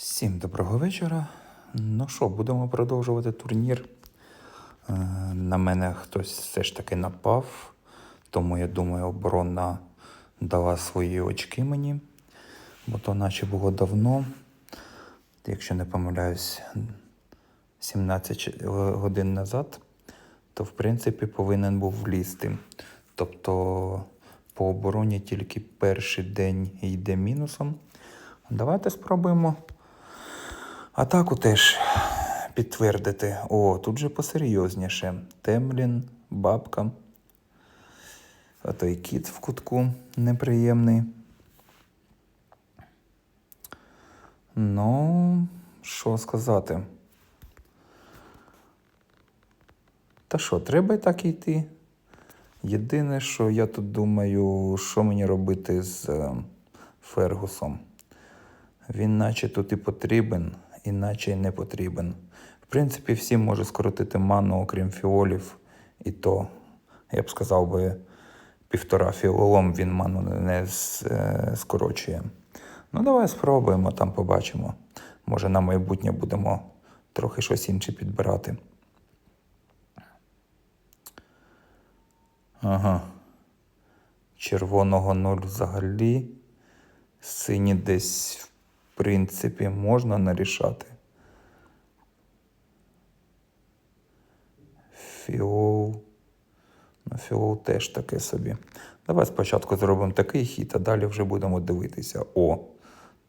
Всім доброго вечора. Ну що, будемо продовжувати турнір. Е, На мене хтось все ж таки напав, тому я думаю, оборона дала свої очки мені, бо то наче було давно, якщо не помиляюсь, 17 годин назад, то в принципі повинен був влізти. Тобто по обороні тільки перший день йде мінусом. Давайте спробуємо атаку теж підтвердити. О, тут же посерйозніше. Темлін, бабка. А той кіт в кутку неприємний. Ну, що сказати? Та що, треба і так йти. Єдине, що я тут думаю, що мені робити з е, Фергусом. Він наче тут і потрібен, і наче й не потрібен. В принципі, всім може скоротити ману, окрім фіолів, і то, я б сказав би, півтора фіолом він ману не е, скорочує. Ну, давай спробуємо, там побачимо. Може, на майбутнє будемо трохи щось інше підбирати. Ага. Червоного нуль взагалі. Сині десь, в принципі, можна нарішати. Фіол. Ну, фіол теж таке собі. Давай спочатку зробимо такий хід, а далі вже будемо дивитися. О,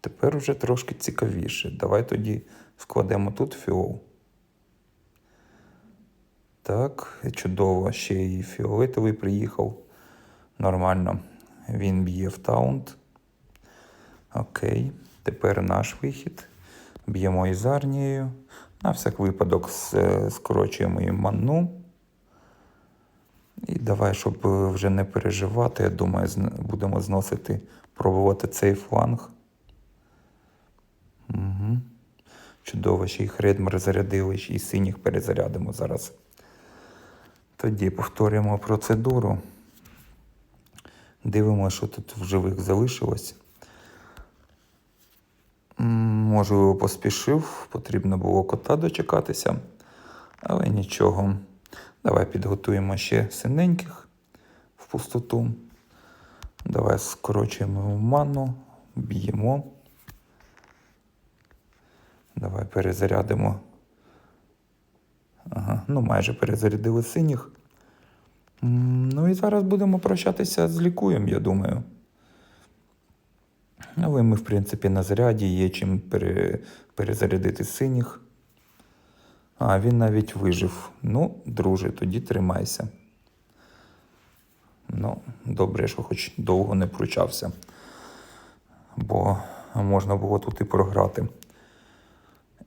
тепер вже трошки цікавіше. Давай тоді складемо тут фіол. Так, чудово. Ще і фіолетовий приїхав. Нормально. Він б'є в таунт. Окей. Тепер наш вихід. Б'ємо із арнією. На всяк випадок скорочуємо їм ману. І давай, щоб е, вже не переживати, я думаю, будемо зносити, пробувати цей фланг. Угу. Чудово, ще й хредмер зарядили, ще й синіх перезарядимо зараз. Тоді повторюємо процедуру. Дивимося, що тут в живих залишилось. Можливо, поспішив, потрібно було кота дочекатися, але нічого. Давай підготуємо ще синеньких в пустоту. Давай скорочуємо ману, б'ємо. Давай перезарядимо. Ага, ну майже перезарядили синіх. Ну і зараз будемо прощатися з лікуєм, я думаю. Але ми, в принципі, на заряді є чим пере, перезарядити синіх. А, він навіть вижив. Ну, друже, тоді тримайся. Ну, добре, що хоч довго не пручався. Бо можна було тут і програти.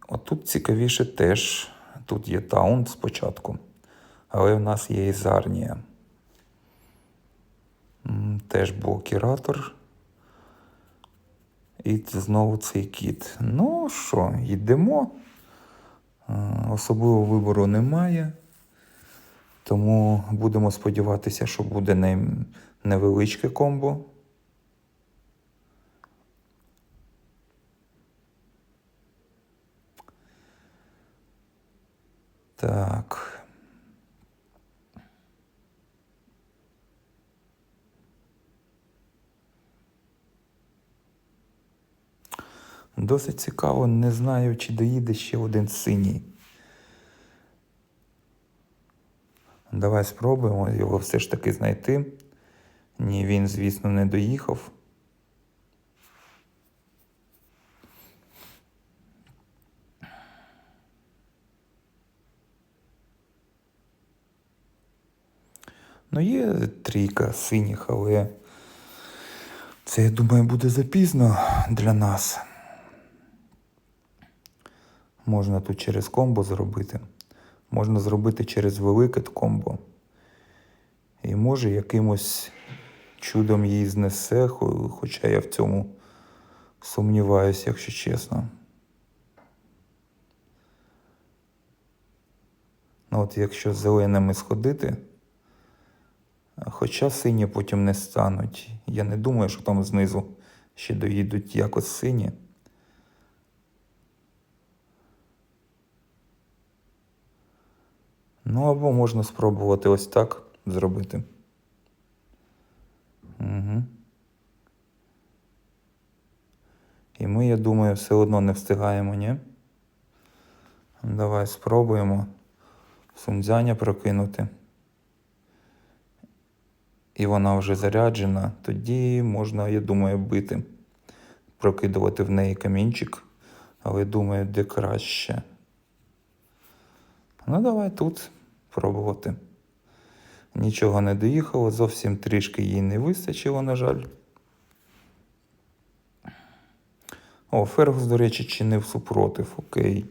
Отут цікавіше теж. Тут є таунт спочатку, але в нас є і Зарнія. Теж блокіратор. І це знову цей кіт. Ну що, йдемо. Е, Особливого вибору немає. Тому будемо сподіватися, що буде невеличке комбо. Так. Досить цікаво, не знаю, чи доїде ще один синій. Давай спробуємо його все ж таки знайти. Ні, він, звісно, не доїхав. Ну, є трійка синіх, але це, я думаю, буде запізно для нас. Можна тут через комбо зробити. Можна зробити через велике комбо. І може якимось чудом її знесе, хоча я в цьому сумніваюся, якщо чесно. Ну от якщо з зеленими сходити, хоча сині потім не стануть. Я не думаю, що там знизу ще доїдуть якось сині. Ну або можна спробувати ось так зробити. Угу. І ми, я думаю, все одно не встигаємо, ні? Давай спробуємо сунцзяня прокинути. І вона вже заряджена, тоді можна, я думаю, бити, прокидувати в неї камінчик, але думаю, де краще. Ну, давай тут пробувати. Нічого не доїхало, зовсім трішки їй не вистачило, на жаль. О, Фергус, до речі, чинив супротив. Окей.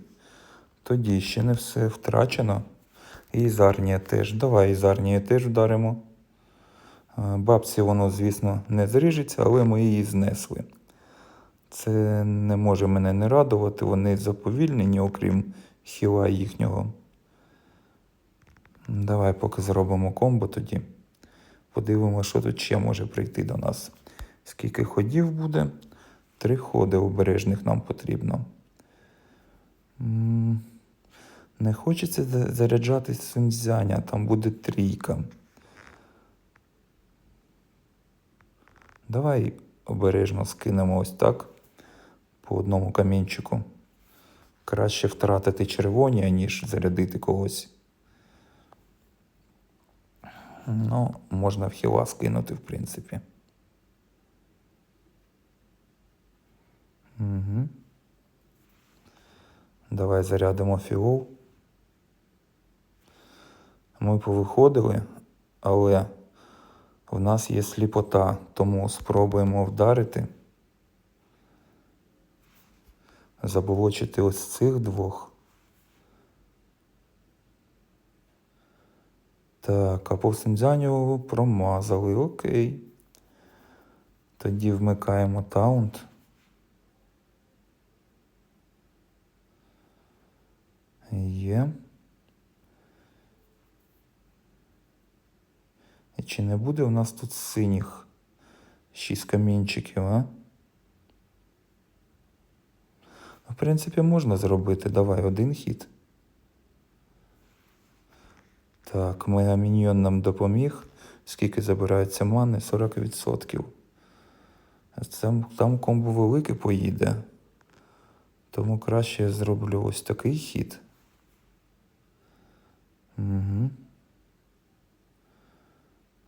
Тоді ще не все втрачено. І Зарнія теж. Давай і Зарнія теж вдаримо. Е, Бабці воно, звісно, не зріжеться, але ми її знесли. Це не може мене не радувати, вони заповільнені, окрім хіла їхнього. Давай поки зробимо комбо тоді. Подивимося, що тут ще може прийти до нас. Скільки ходів буде? Три ходи обережних нам потрібно. Не хочеться заряджати сунцзяня, там буде трійка. Давай обережно скинемо ось так по одному камінчику. Краще втратити червоні, аніж зарядити когось. Ну, можна в хіла скинути, в принципі. Угу. Давай зарядимо фіол. Ми повиходили, але в нас є сліпота, тому спробуємо вдарити. Заболочити ось цих двох. Так, а по Синдзяню промазали, окей. Тоді вмикаємо таунт. Є. Чи не буде у нас тут синіх шість камінчиків, а? Ну, В принципі, можна зробити. Давай один хід. Так, мегаміньйон нам допоміг. Скільки забирається мани? 40%. Там, там комбо велике поїде. Тому краще я зроблю ось такий хід. Угу.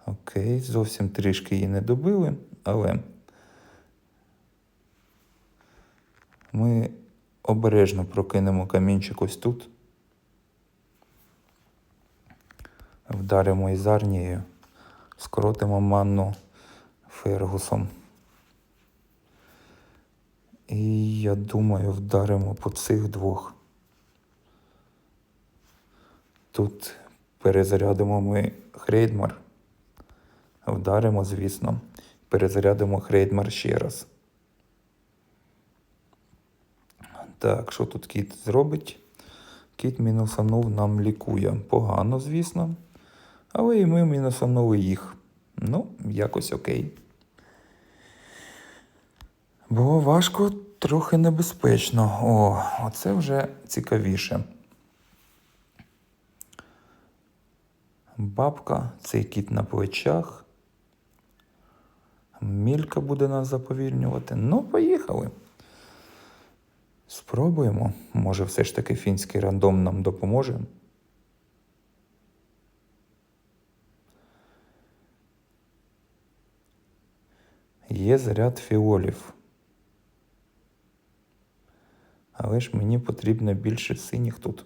Окей, зовсім трішки її не добили, але ми обережно прокинемо камінчик ось тут. Вдаримо із арнією, скоротимо манну Фергусом. І я думаю, вдаримо по цих двох. Тут перезарядимо ми Хрейдмар. Вдаримо, звісно. Перезарядимо Хрейдмар ще раз. Так, що тут кіт зробить? Кіт мінусанув нам лікує. Погано, звісно. Але і ми мінусанули їх. Ну, якось окей. Було важко, трохи небезпечно. О, оце вже цікавіше. Бабка, цей кіт на плечах. Мілька буде нас заповільнювати. Ну, поїхали. Спробуємо. Може, все ж таки фінський рандом нам допоможе. Є заряд фіолів. Але ж мені потрібно більше синіх тут.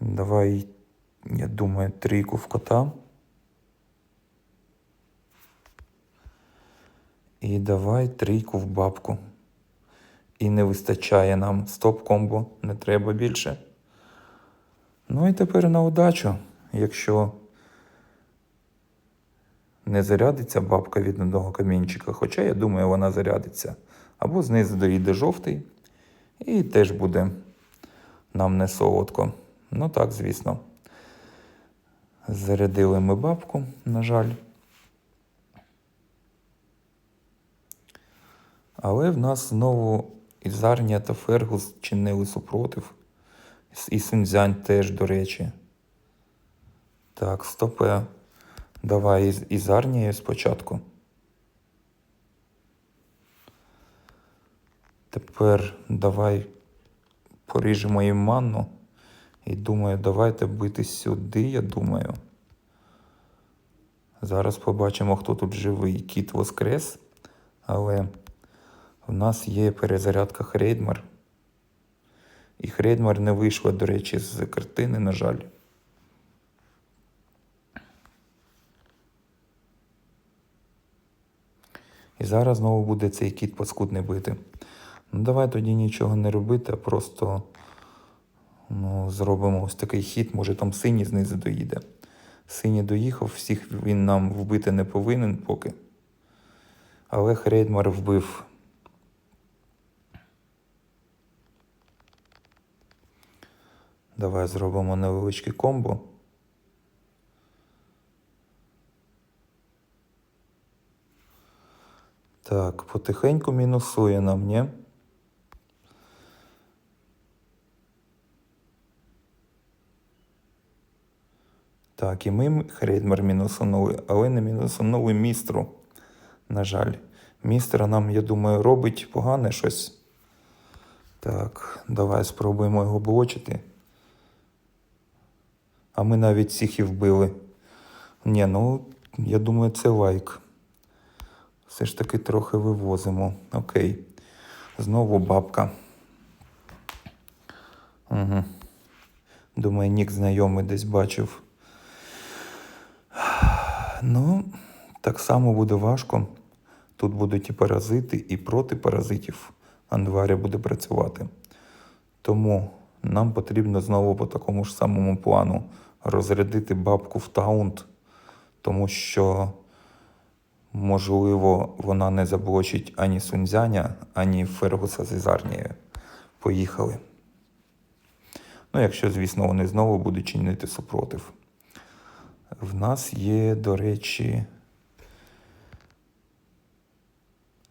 Давай, я думаю, трійку в кота. І давай трійку в бабку. І не вистачає нам стоп-комбо, не треба більше. Ну і тепер на удачу, якщо не зарядиться бабка від одного камінчика, хоча я думаю, вона зарядиться. Або знизу доїде жовтий, і теж буде нам не солодко. Ну так, звісно. Зарядили ми бабку, на жаль. Але в нас знову Ізарнія та Фергус чинили супротив. І Синзянь теж, до речі. Так, стопе. Давай із, із Арнією спочатку. Тепер давай поріжемо їм манну. І думаю, давайте бити сюди, я думаю. Зараз побачимо, хто тут живий. Кіт воскрес. Але в нас є перезарядка Хрейдмар. І Хрейдмар не вийшла, до речі, з картини, на жаль. І зараз знову буде цей кіт паскудний бити. Ну, давай тоді нічого не робити, а просто ну, зробимо ось такий хід, може там синій знизу доїде. Синій доїхав, всіх він нам вбити не повинен поки. Але Хрейдмар вбив. Давай зробимо невеличке комбо. Так, потихеньку мінусує нам, ні? Так, і ми Хрейдмар мінусанули, але не мінусанули містру. На жаль, містер нам, я думаю, робить погане щось. Так, давай спробуємо його блочити. А ми навіть всіх і вбили. Ні, ну, я думаю, це лайк. Все ж таки трохи вивозимо. Окей. Знову бабка. Угу. Думаю, нік знайомий десь бачив. Ну, так само буде важко. Тут будуть і паразити, і проти паразитів Анваря буде працювати. Тому нам потрібно знову по такому ж самому плану розрядити бабку в таунт, тому що, можливо, вона не заблочить ані Сунзяня, ані Фергуса з Ізарнією. Поїхали. Ну, якщо, звісно, вони знову будуть чинити супротив. В нас є, до речі,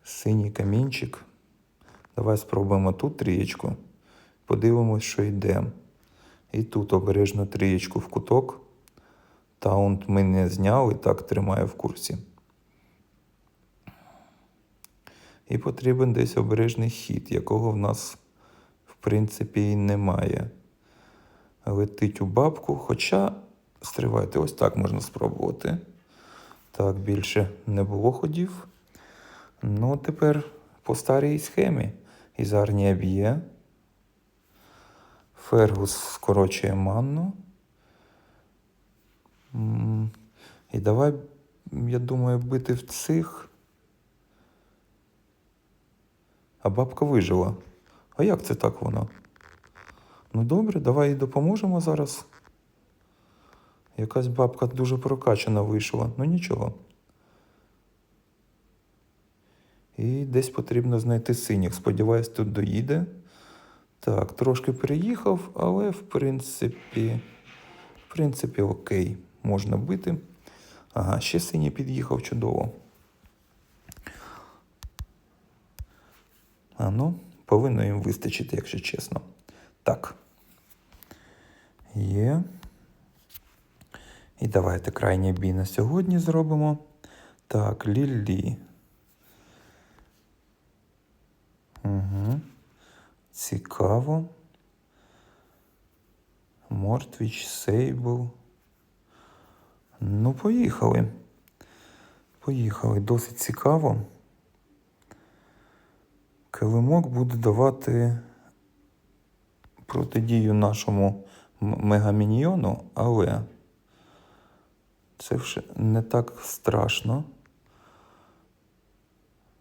синій камінчик. Давай спробуємо тут трієчку. Подивимось, що йде. І тут обережно трієчку в куток. Таунт ми не зняли, так тримає в курсі. І потрібен десь обережний хід, якого в нас, в принципі, і немає. Летить у бабку, хоча стривайте, ось так можна спробувати. Так, більше не було ходів. Ну, тепер по старій схемі. Ізарнія б'є. Фергус скорочує манну. І давай, я думаю, бити в цих. А бабка вижила. А як це так вона? Ну добре, давай їй допоможемо зараз. Якась бабка дуже прокачана вийшла. Ну нічого. І десь потрібно знайти синіх. Сподіваюсь, тут доїде. Так, трошки переїхав, але в принципі, в принципі, окей, можна бити. Ага, ще синій під'їхав чудово. А ну, повинно їм вистачити, якщо чесно. Так. Є. І давайте крайній бій на сьогодні зробимо. Так, Лілі. Угу. Цікаво. Мортвіч, Сейбл. Ну, поїхали. Поїхали. Досить цікаво. Килимок буде давати протидію нашому мегаміньйону, але це вже не так страшно.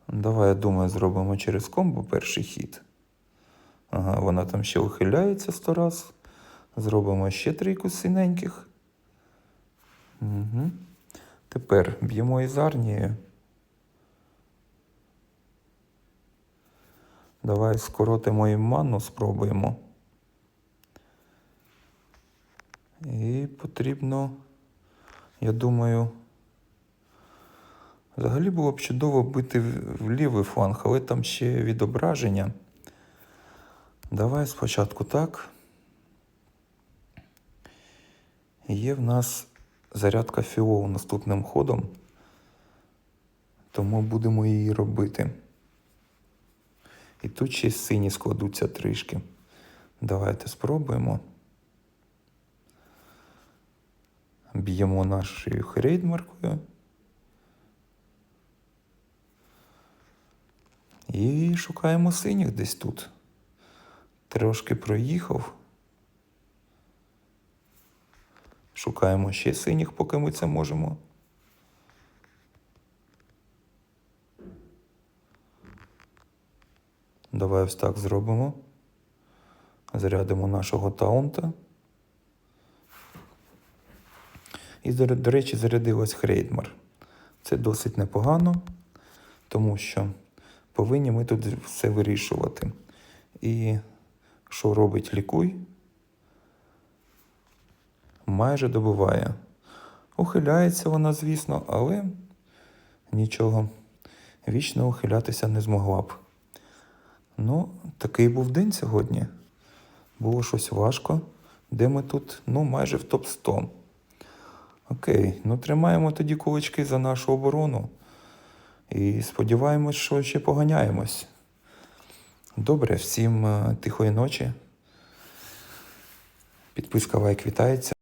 Давай, я думаю, зробимо через комбо перший хід. Ага, вона там ще ухиляється сто раз. Зробимо ще трійку синеньких. Угу. Тепер б'ємо із арнією. Давай скоротимо їм ману, спробуємо. І потрібно, я думаю, взагалі було б чудово бити в лівий фланг, але там ще відображення. Давай спочатку так. Є в нас зарядка фіол наступним ходом, тому будемо її робити. І тут ще й сині складуться трішки. Давайте спробуємо. Б'ємо нашою хрейдмаркою. І шукаємо синіх десь тут. Трошки проїхав. Шукаємо ще синіх, поки ми це можемо. Давай ось так зробимо. Зарядимо нашого таунта. І, до речі, зарядилась Хрейдмар. Це досить непогано, тому що повинні ми тут все вирішувати. І що робить лікуй? Майже добиває. Ухиляється вона, звісно, але нічого. Вічно ухилятися не змогла б. Ну, такий був день сьогодні. Було щось важко. Де ми тут? Ну, майже в топ-100. Окей, ну тримаємо тоді кулачки за нашу оборону. І сподіваємось, що ще поганяємось. Добре, всім е, тихої ночі. Підписка лайк вітається.